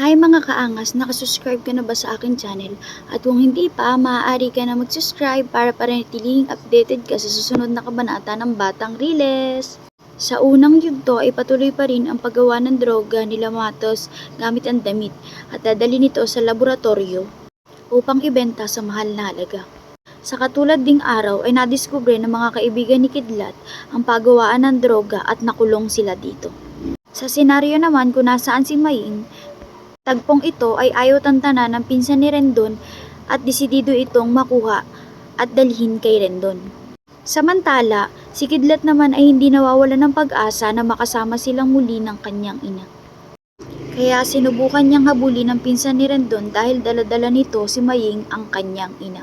Hi mga kaangas, nakasubscribe ka na ba sa akin channel? At kung hindi pa, maaari ka na mag-subscribe para panatiling updated ka sa susunod na kabanata ng Batang Riles. Sa unang yugto ay patuloy pa rin ang paggawa ng droga nila Matos gamit ang damit at dadali nito sa laboratorio upang ibenta sa mahal na halaga. Sa katulad ding araw ay nadiskubre ng mga kaibigan ni Kidlat ang paggawaan ng droga at nakulong sila dito. Sa senaryo naman kung nasaan si Maying, tagpong ito ay ayaw tantanan ng pinsan ni Rendon at desidido itong makuha at dalhin kay Rendon. Samantala, si Kidlat naman ay hindi nawawala ng pag-asa na makasama silang muli ng kanyang ina. Kaya sinubukan niyang habulin ng pinsan ni Rendon dahil daladala nito si Maying ang kanyang ina.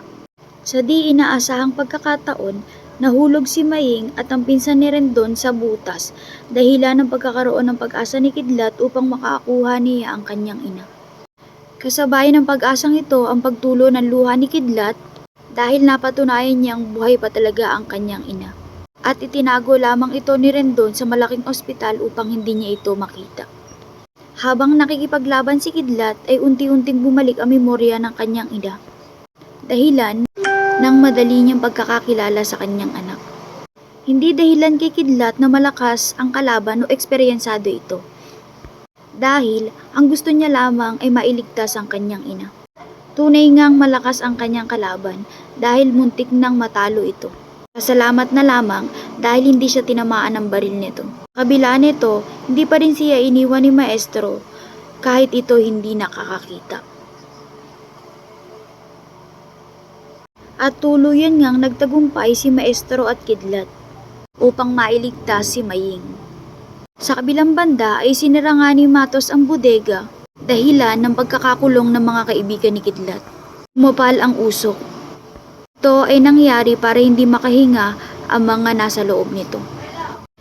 Sa di inaasahang pagkakataon, nahulog si Maying at ang pinsan ni Rendon sa butas dahilan ng pagkakaroon ng pag-asa ni Kidlat upang makakuha niya ang kanyang ina. Kasabay ng pag-asang ito ang pagtulo ng luha ni Kidlat dahil napatunayan niyang buhay pa talaga ang kanyang ina. At itinago lamang ito ni Rendon sa malaking ospital upang hindi niya ito makita. Habang nakikipaglaban si Kidlat ay unti-unting bumalik ang memorya ng kanyang ina. Dahilan ng madali niyang pagkakakilala sa kanyang anak. Hindi dahilan kay Kidlat na malakas ang kalaban o eksperyensado ito. Dahil ang gusto niya lamang ay mailigtas ang kanyang ina. Tunay ngang malakas ang kanyang kalaban dahil muntik nang matalo ito. Pasalamat na lamang dahil hindi siya tinamaan ng baril nito. Kabila nito, hindi pa rin siya iniwan ni Maestro kahit ito hindi nakakakita. At tuluyan ngang nagtagumpay si Maestro at Kidlat upang mailigtas si Maying. Sa kabilang banda ay sinira nga ni Matos ang bodega dahilan ng pagkakakulong ng mga kaibigan ni Kidlat. Umapal ang usok. Ito ay nangyari para hindi makahinga ang mga nasa loob nito.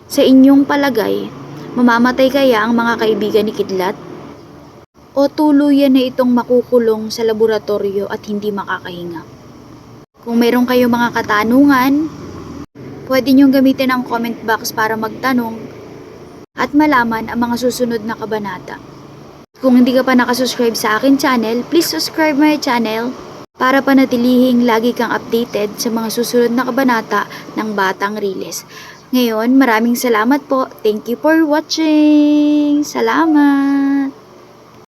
Sa inyong palagay, mamamatay kaya ang mga kaibigan ni Kidlat? O tuluyan na itong makukulong sa laboratorio at hindi makakahinga? Kung meron kayo mga katanungan, pwede niyong gamitin ang comment box para magtanong at malaman ang mga susunod na kabanata. Kung hindi ka pa nakasubscribe sa akin channel, please subscribe my channel para panatilihing lagi kang updated sa mga susunod na kabanata ng Batang Riles. Ngayon, maraming salamat po. Thank you for watching. Salamat!